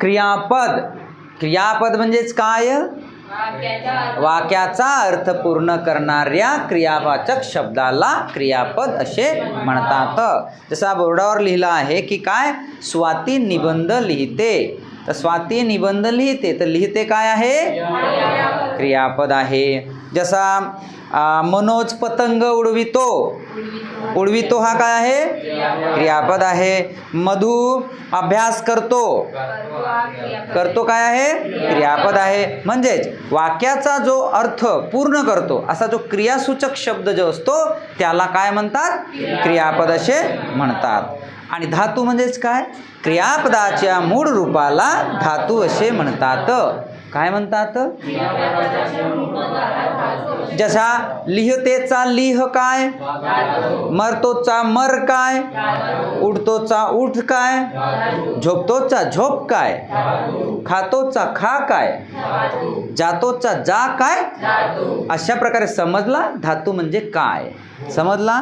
क्रियापद. क्रियापद म्हणजेच काय? वाक्याचा अर्थ. पूर्ण करणाऱ्या क्रियावाचक शब्दाला क्रियापद असे म्हणतात. जसा बोर्डावर लिहिलं आहे की काय? स्वाती निबंध लिहिते. तर स्वाती निबंध लिहिते. तर लिहिते काय आहे? क्रियापद आहे. जसा मनोज पतंग उडवितो. उडवितो हा काय आहे? क्रियापद आहे. मधु अभ्यास करतो. करतो काय आहे? क्रियापद आहे. म्हणजेच वाक्याचा जो अर्थ पूर्ण करतो असा जो क्रियासूचक शब्द जो असतो त्याला काय म्हणतात? क्रियापद असे म्हणतात. आणि धातू म्हणजेच काय? क्रियापदाच्या मूळ रूपाला धातू असे म्हणतात. काय म्हणतात? जसा लिहतेचा लिह काय? मरतोचा मर काय? उडतोचा उठ काय? झोपतोचा झोप काय? खातोचा खा काय? जातोचा जा काय? अशा प्रकारे समजला धातू म्हणजे काय? समजला?